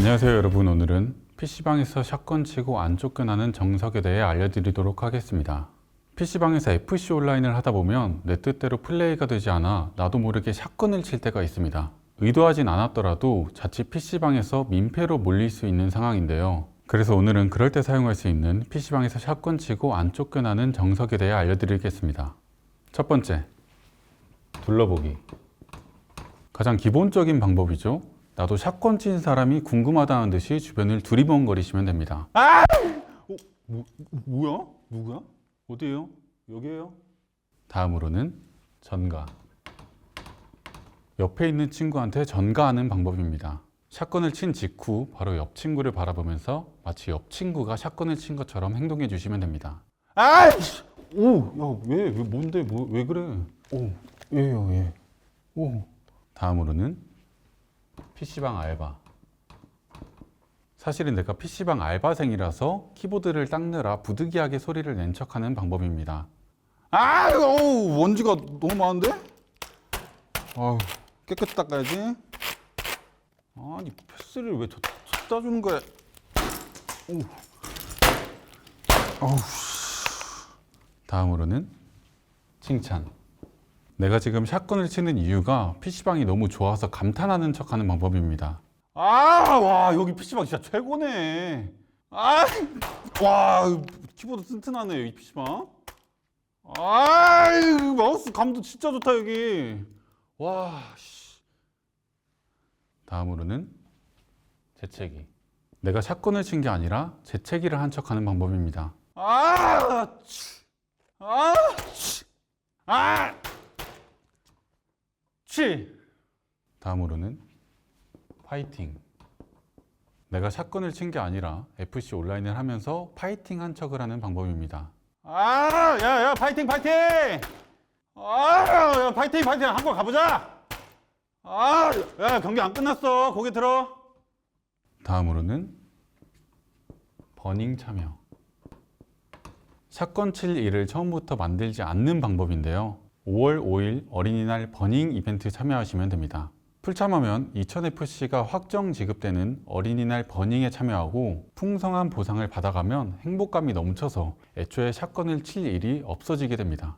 안녕하세요 여러분. 오늘은 PC방에서 샷건 치고 안 쫓겨나는 정석에 대해 알려드리도록 하겠습니다. PC방에서 FC 온라인을 하다 보면 내 뜻대로 플레이가 되지 않아 나도 모르게 샷건을 칠 때가 있습니다. 의도하진 않았더라도 자칫 PC방에서 민폐로 몰릴 수 있는 상황인데요. 그래서 오늘은 그럴 때 사용할 수 있는 PC방에서 샷건 치고 안 쫓겨나는 정석에 대해 알려드리겠습니다. 첫 번째 둘러보기. 가장 기본적인 방법이죠 나도 샷건 친 사람이 궁금하다는 듯이 주변을 두리번거리시면 됩니다. 아! 어, 뭐, 뭐야? 누구야? 어디에요? 여기에요? 다음으로는 전가. 옆에 있는 친구한테 전가하는 방법입니다. 샷건을 친 직후 바로 옆 친구를 바라보면서 마치 옆 친구가 샷건을 친 것처럼 행동해 주시면 됩니다. 아! 오, 야, 왜, 왜 뭔데, 뭐, 왜 그래? 오, 왜요, 왜? 오. 다음으로는 PC방 알바. 사실은 내가 PC방 알바생이라서 키보드를 닦느라 부득이하게 소리를 낸 척하는 방법입니다. 아, 어우, 먼지가 너무 많은데? 아, 깨끗이 닦아야지. 아니, 패스를 왜 저, 저 주는 거야? 오. 어우. 다음으로는 칭찬. 내가 지금 샷건을 치는 이유가 PC방이 너무 좋아서 감탄하는 척하는 방법입니다. 아, 와, 여기 PC방 진짜 최고네. 아, 와, 키보드 튼튼하네, 이 PC방. 아, 마우스 감도 진짜 좋다, 여기. 와, 씨. 다음으로는 재채기. 내가 샷건을 친 게 아니라 재채기를 한 척하는 방법입니다. 아, 치. 아, 치. 아! 치! 다음으로는 파이팅. 내가 샷건을 친 게 아니라 FC 온라인을 하면서 파이팅 한 척을 하는 방법입니다. 아, 야, 야, 파이팅, 파이팅! 아, 야, 파이팅, 파이팅! 한번 가보자! 아, 야, 경기 안 끝났어. 고개 들어. 다음으로는 버닝 참여. 샷건 칠 일을 처음부터 만들지 않는 방법인데요. 5월 5일 어린이날 버닝 이벤트 참여하시면 됩니다. 풀참하면 2000FC가 확정 지급되는 어린이날 버닝에 참여하고 풍성한 보상을 받아가면 행복감이 넘쳐서 애초에 샷건을 칠 일이 없어지게 됩니다.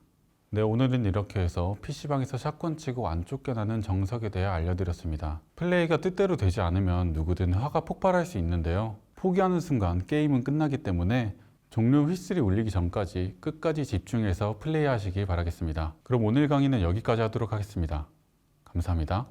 네, 오늘은 이렇게 해서 PC방에서 샷건 치고 안 쫓겨나는 정석에 대해 알려드렸습니다. 플레이가 뜻대로 되지 않으면 누구든 화가 폭발할 수 있는데요. 포기하는 순간 게임은 끝나기 때문에 종료 휘슬이 울리기 전까지 끝까지 집중해서 플레이하시기 바라겠습니다. 그럼 오늘 강의는 여기까지 하도록 하겠습니다. 감사합니다.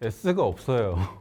S가 없어요.